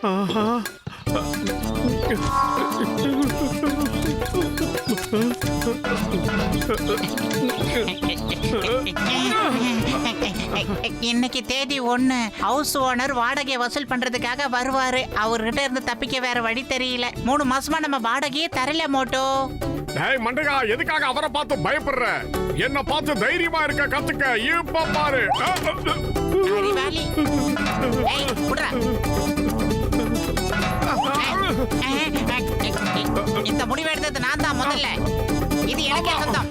ஆஹா. இன்னைக்கு தேதி ஒண்ணு. ஹவுஸ் ஓனர் வாடகை வசூல் பண்றதுக்காக வருவாரு. அவர்கிட்ட இருந்து தப்பிக்க வேற வழி தெரியல. மூணு மாசமா நம்ம வாடகையே தரல மோட்டோ. டேய் மண்டகா எதுக்காக அவரை பார்த்து பயப்படுற என்ன பார்த்து தைரியமா இருக்க கத்துக்க இப்ப பாரு. இந்த முடிவு எடுத்தது நான் தான் முதல்ல இது எனக்கே சொந்தம்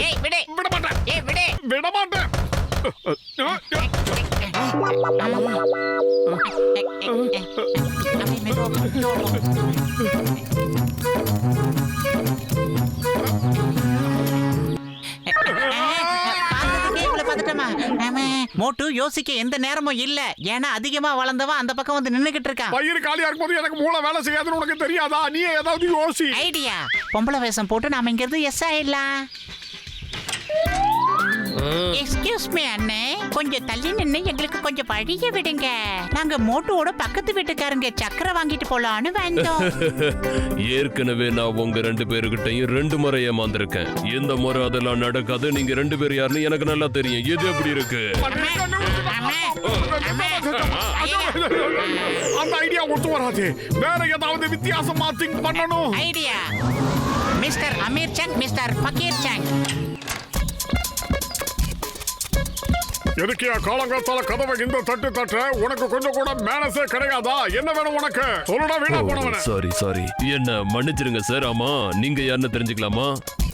ஏய் விடு விட மாட்டேன் ஏய் விடு விட மாட்டேன் அப்படி மோட்டு யோசிக்க எந்த நேரமும் இல்ல. ஏன்னா அதிகமா வளர்ந்தவன் அந்த பக்கம் வந்து நின்னுகிட்டு இருக்கான். பயிர் காலியா இருக்கும்போது எனக்கு மூளை வேலை செய்யாதுன்னு உனக்கு தெரியாதா? நீ ஏதாவது யோசி. ஐடியா. பொம்பளை வேஷம் போட்டு நாம இங்க இருந்து எஸ் ஆயிடலாம். எக்ஸ்கியூஸ் மீ அண்ணே. கொஞ்சம் தள்ளி நின்னு எங்களுக்கு கொஞ்சம் வழிய விடுங்க. நாங்க மோட்டோட பக்கத்து வீட்டுக்காரங்க சக்கரை வாங்கிட்டு போலான்னு வந்தோம். ஏற்கனவே நான் உங்க ரெண்டு பேருக்கிட்டையும் ரெண்டு முறை ஏமாந்திருக்கேன். இந்த முறை அதெல்லாம் நடக்காது நீங்க ரெண்டு பேர் யாருன்னு எனக்கு நல்லா தெரியும். எது எப்படி இருக்கு? அந்த ஐடியா ஒத்து வராது. வேற ஏதாவது வித்தியாசமா திங்க் பண்ணணும்? Idea mister Amir Sangh mister Fakir சங் எதுக்கு காலங்காத்தால கதவை இந்த தட்டு தட்ட உனக்கு கொஞ்சம் கூட மேனஸே கிடையாதா? என்ன வேணும் உனக்கு? சொல்லுடா வீணா போனவன. சாரி சாரி என்ன மன்னிச்சிருங்க சார் ஆமா நீங்க யாருன்னு தெரிஞ்சுக்கலாமா?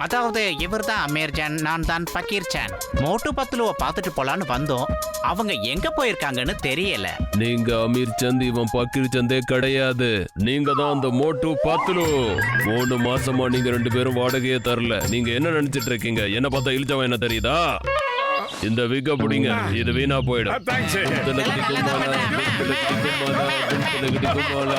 அதாவது இவர் தான் அமீர் ஜான் நான் தான் ஃபக்கீர் சான் மோட்டு பத்துலுவ பார்த்துட்டு போலான்னு வந்தோம். அவங்க எங்க போயிருக்காங்கன்னு தெரியல. நீங்க அமீர் சந்த் இவன் பக்கீர் சந்தே கிடையாது. நீங்க தான் அந்த மோட்டு பத்துலு. மூணு மாசமா நீங்க ரெண்டு பேரும் வாடகையே தரல. நீங்க என்ன நினைச்சிட்டு இருக்கீங்க? என்ன பார்த்தா இழிச்சவன் என்ன தெரியுதா? இந்த விக்க புடிங்க. இது வீணா போயிடும். தேங்க்ஸ் கும்பலகடி கும்பலா, கும்பலகடி கும்பலா,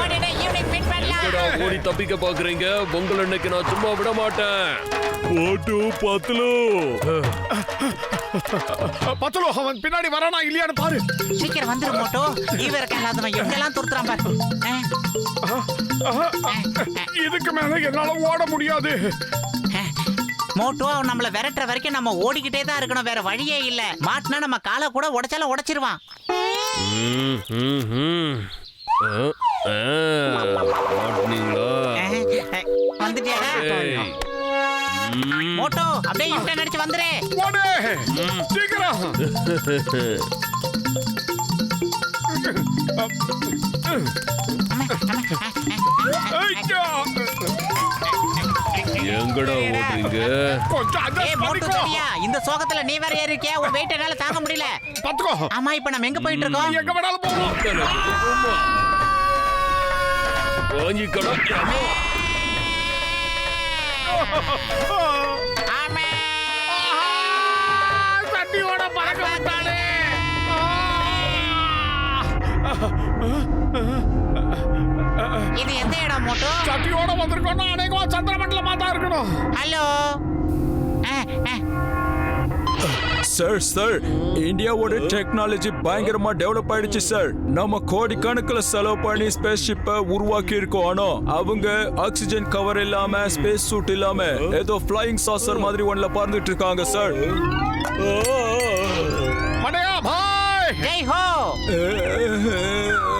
ஓடிடு பண்ணலாம். ஓடி தப்பிக்க பாக்குறீங்க? உங்களை இன்னைக்கு நான் சும்மா விட மாட்டேன். போட்டு பத்துலு. பத்தலோ அவன் பின்னாடி வரானா இல்லையான்னு பாரு. சீக்கிரம் வந்துரு மோட்டோ. இவருக்கு இல்லாதவன். எங்கெல்லாம் துரத்துறான் பாரு. இதுக்கு மேல என்னால ஓட முடியாது. மோட்டோ அவன் நம்மள விரட்டுற வரைக்கும் நம்ம ஓடிக்கிட்டே தான் இருக்கணும். வேற வழியே இல்ல. மாட்டினா நம்ம காலை கூட உடைச்சாலும் உடைச்சிருவான். ஏய். ம். மோட்டோ அப்படியே இன்டர் நடிச்சு வந்துரு. ஓடு சீக்கிரம். ஐயா! எங்கடா ஓடுறீங்க? கொஞ்சம் adjust ஏய் மோட்டு பண்ணிக்கோ. தடியா இந்த சோகத்துல நீ வேற ஏறி இருக்கியா? உன் வெயிட் என்னால தாங்க முடியல. பாத்துக்கோ ஆமா இப்ப நம்ம எங்க போயிட்டு இருக்கோம்? எங்க வேணாலும் போவோம் வாங்கிக்கடா ஆமே தண்ணியோட பறக்க விட்டானே இது எந்த இடம் மோட்டோ? சட்டியோட வந்திருக்கோம்னா அநேகமா சந்திரமண்டலமா தான் இருக்கணும். ஹலோ? Sir sir. இந்தியாவோட டெக்னாலஜி பயங்கரமா டெவலப் ஆயிடுச்சு சார். நம்ம கோடிக்கணக்கில் செலவு பண்ணி ஸ்பேஸ் ஷிப்பை உருவாக்கி இருக்கோம் ஆனா அவங்க ஆக்சிஜன் கவர் இல்லாம ஸ்பேஸ் சூட் இல்லாம ஏதோ ஃபிளையிங் சாசர் மாதிரி ஒன்ல பறந்துட்டு இருக்காங்க சார் ஜெய் ஹோ!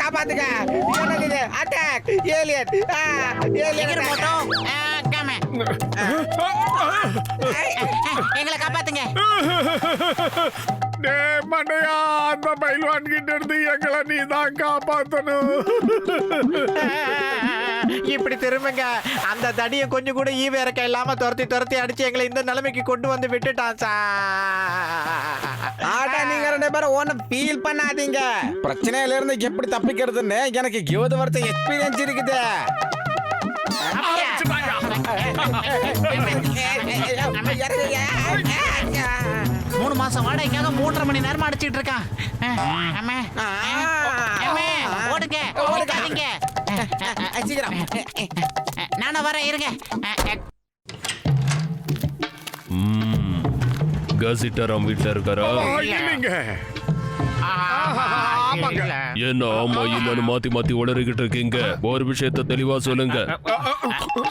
காப்பாத்துங்க. என்னது இது? Attack alien alien. எங்களை காப்பாத்துங்க. டேய் மண்டையா அந்த பைல்வான் கிட்ட இருந்து எங்களை நீ தான் காப்பாத்தணும் இப்படி திரும்புங்க அந்த தடியை கொஞ்சம் கூட ஈவ இறக்க இல்லாம துரத்தி துரத்தி அடிச்சு எங்களை இந்த நிலைமைக்கு கொண்டு வந்து விட்டுட்டான் சார் ஆடா நீங்க ரெண்டு பேரும் ஒன்னும் ஃபீல் பண்ணாதீங்க பிரச்சனையில இருந்து எப்படி தப்பிக்கிறதுன்னு எனக்கு இருபது வருஷம் எக்ஸ்பீரியன்ஸ் இருக்குது மூணு மாசம் வாடகைக்காக மூன்றரை மணி நேரமா அடிச்சிட்டு இருக்கான். அம்மா. அம்மா, ஓடுங்க. ஓடுங்க. சீக்கிரம். நானும் வரேன் இருங்க. ம். கசிட்டாராம் வீட்டுல இருக்காரா? என்ன ஆமா இல்லன்னு மாத்தி மாத்தி உளறிக்கிட்டு இருக்கீங்க? ஒரு விஷயத்த தெளிவா சொல்லுங்க.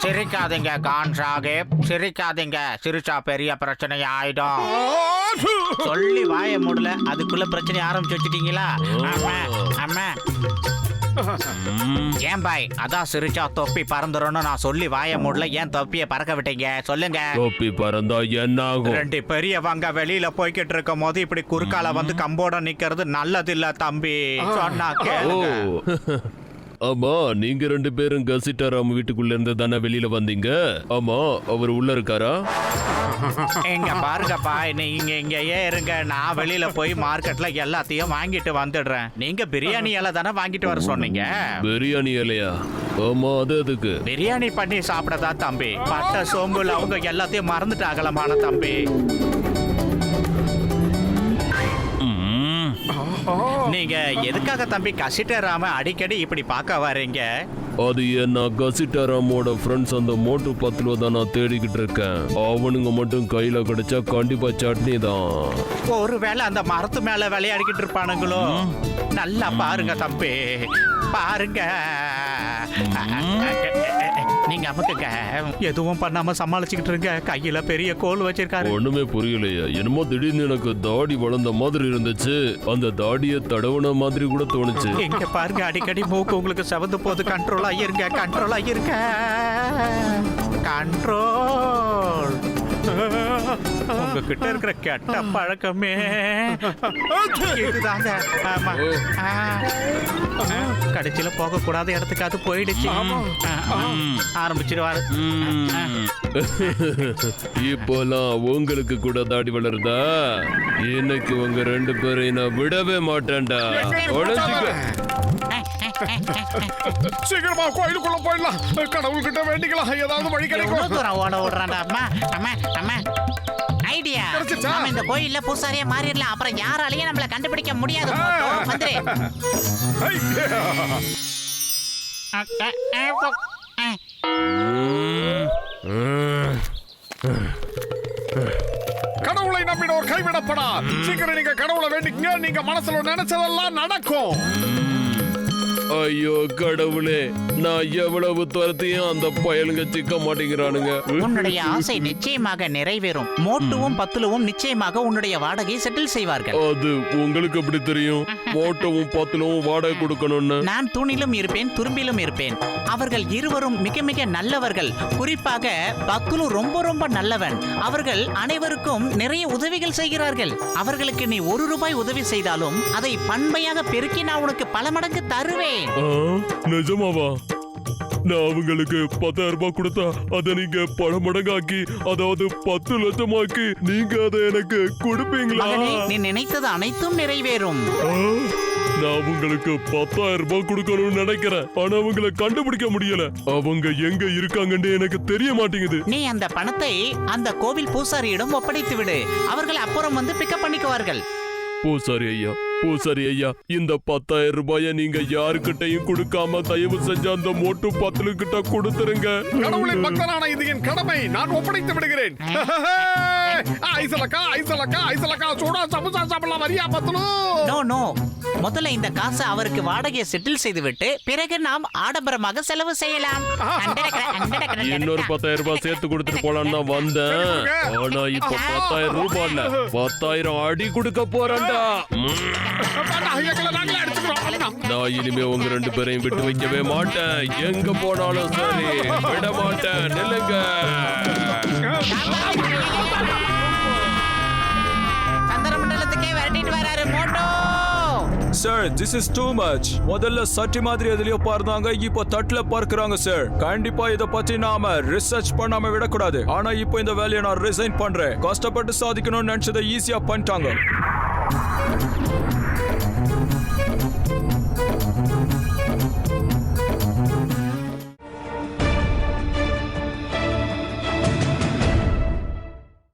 சிரிக்காதீங்க கான் சாஹிப் சிரிக்காதீங்க சிரிச்சா பெரிய பிரச்சனை ஆயிடும். சொல்லி வாய மூடல. அதுக்குள்ள பிரச்சனை ஆரம்பிச்சு வச்சிட்டீங்களா? அம்மா அம்மா. ஏன் பாய் அதான் சிரிச்சா தொப்பி பறந்துரும்னு நான் சொல்லி வாய மூடல ஏன் தொப்பியை பறக்க விட்டீங்க? சொல்லுங்க. தொப்பி பறந்தா என்ன ஆகும் ரெண்டு பெரியவங்க வெளியில போய்கிட்டு இருக்கும் போது இப்படி குறுக்கால வந்து கம்போட நிக்கிறது நல்லது இல்ல தம்பி. சொன்னா கேளுங்க. ஆமா நீங்க ரெண்டு பேரும் கசிட்டாராம் வீட்டுக்குள்ள இருந்து தானே வெளியில வந்தீங்க? ஆமா அவர் உள்ள இருக்காரா? இங்க பாருங்கப்பா நீங்க இங்கேயே இருங்க. நான் வெளியில போய் மார்க்கெட்ல எல்லாத்தையும் வாங்கிட்டு வந்துடுறேன். நீங்க பிரியாணி எல்லாம் தானே வாங்கிட்டு வர சொன்னீங்க? பிரியாணி இல்லையா ஆமா அது அதுக்கு பிரியாணி பண்ணி சாப்பிடதா தம்பி. பட்ட சோம்புல அவங்க எல்லாத்தையும் மறந்துட்டாகலமான தம்பி. நீங்க எதுக்காக தம்பி கசிட்டராம அடிக்கடி இப்படி பார்க்க வர்றீங்க? அது என்ன கசிட்டாராமோட ஃப்ரெண்ட்ஸ் அந்த மோட்டு பத்துல தான் நான் தேடிக்கிட்டு இருக்கேன். அவனுங்க மட்டும் கையில கிடைச்சா கண்டிப்பா சட்னி தான். ஒருவேளை அந்த மரத்து மேல விளையாடிக்கிட்டு இருப்பானுங்களோ? நல்லா பாருங்க தம்பி பாருங்க. நீங்க அமுக்குங்க. எதுவும் பண்ணாம சமாளிச்சுக்கிட்டு இருங்க கையில பெரிய கோல் வச்சிருக்காரு. ஒண்ணுமே புரியலையே. என்னமோ திடீர்னு எனக்கு தாடி வளர்ந்த மாதிரி இருந்துச்சு. அந்த தாடியை தடவுன மாதிரி கூட தோணுச்சு. இங்க பாருங்க அடிக்கடி மூக்கு உங்களுக்கு செவந்து போது கண்ட்ரோல் ஆகிருங்க கண்ட்ரோல் ஆகிருங்க கண்ட்ரோல் உங்ககிட்ட இருக்கிற கெட்ட பழக்கமே. இதுதாங்க ஆமா. கடைசியில போக கூடாத இடத்துக்கு அது போயிடுச்சு. ஆரம்பிச்சிருவாரு. இப்போலாம் உங்களுக்கு கூட தாடி வளருதா? இன்னைக்கு உங்க ரெண்டு பேரையும் நான் விடவே மாட்டேன்டா. உடஞ்சுக்க சீக்கிரமா கோயிலுக்குள்ள போயிடலாம். கடவுள்கிட்ட வேண்டிக்கலாம். ஏதாவது வழி கிடைக்கும். தூரம் ஓட விடுறான்டா அம்மா அம்மா அம்மா. ஐடியா? நாம இந்த கோயில்ல பூசாரியா மாறிடலாம். அப்புறம் யாராலையும் நம்மள கண்டுபிடிக்க முடியாது. வந்துரு. கடவுளை நம்பினோர் கைவிடப்படா. சீக்கிரம் நீங்க கடவுளை வேண்டிக்கங்க. நீங்க மனசுல நினைச்சதெல்லாம் நடக்கும். ஐயோ கடவுளே. நான் எவ்வளவு துரத்தியும் அந்த பயலுங்க சிக்க மாட்டேங்கிறானுங்க. உன்னுடைய ஆசை நிச்சயமாக நிறைவேறும். மோட்டுவும் பத்துலுவும் நிச்சயமாக உன்னுடைய வாடகையை செட்டில் செய்வார்கள். அது உங்களுக்கு எப்படி தெரியும்? மோட்டவும் பத்துலவும் வாடகை கொடுக்கணும்னு. நான் தூணிலும் இருப்பேன் துரும்பிலும் இருப்பேன். அவர்கள் இருவரும் மிக மிக நல்லவர்கள். குறிப்பாக பக்குலு ரொம்ப ரொம்ப நல்லவன். அவர்கள் அனைவருக்கும் நிறைய உதவிகள் செய்கிறார்கள். அவர்களுக்கு நீ ஒரு ரூபாய் உதவி செய்தாலும் அதை பன்மையாக பெருக்கி நான் உனக்கு பல மடங்கு தருவேன். நிஜமாவா? நான் அவங்களுக்கு பத்தாயிரம் ரூபாய் கொடுத்தா அதை நீங்க பல மடங்காக்கி அதாவது பத்து லட்சமாக்கி நீங்க அதை எனக்கு கொடுப்பீங்களா? மகனே நீ நினைத்தது அனைத்தும் நிறைவேறும். நான் உங்களுக்கு பத்தாயிரம் ரூபாய் கொடுக்கணும்னு நினைக்கிறேன். ஆனா அவங்கள கண்டுபிடிக்க முடியல. அவங்க எங்க இருக்காங்கன்னு எனக்கு தெரிய மாட்டேங்குது. நீ அந்த பணத்தை அந்த கோவில் பூசாரியிடம் ஒப்படைத்து விடு. அவர்கள் அப்புறம் வந்து பிக்கப் பண்ணிக்குவார்கள். பூசாரி ஐயா பூசாரி ஐயா. இந்த பத்தாயிரம் ரூபாய நீங்க யாருக்கிட்டையும் கொடுக்காம தயவு செஞ்சு அந்த மோட்டு பத்துல கிட்ட கொடுத்துருங்க. கடவுளின் பக்தனான இது என் கடமை. நான் ஒப்படைத்து விடுகிறேன். ஐசலக்கா ஐசலக்கா ஐசலக்கா. சூடா சமுசா சாப்பிடலாம் வரியா பத்தலு. நோ நோ முதல்ல இந்த காசை அவருக்கு வாடகையை செட்டில் செய்துவிட்டு பிறகு நாம் ஆடம்பரமாக செலவு செய்யலாம். இன்னொரு பத்தாயிரம் ரூபாய் சேர்த்து கொடுத்துட்டு போலான்னு தான் வந்தேன். ஆனா இப்ப பத்தாயிரம் ரூபாய் இல்ல. பத்தாயிரம் அடி கொடுக்க போறேன்டா. நான் இனிமே உங்க ரெண்டு பேரையும் விட்டு வைக்கவே மாட்டேன். எங்க போனாலும் சரி விட மாட்டேன். நில்லுங்க. Sir this is too much முதல்ல சட்டி மாதிரி எதுலயோ பார்த்தாங்க இப்போ தட்டுல பார்க்கறாங்க சார் கண்டிப்பா இத பத்தி நாம ரிசர்ச் பண்ணாம விடக்கூடாது. ஆனா இப்போ இந்த வேலையை நான் ரிசைன் பண்றேன். கஷ்டப்பட்டு சாதிக்கணும்னு நினைச்சதை ஈஸியா பண்ணிட்டாங்க.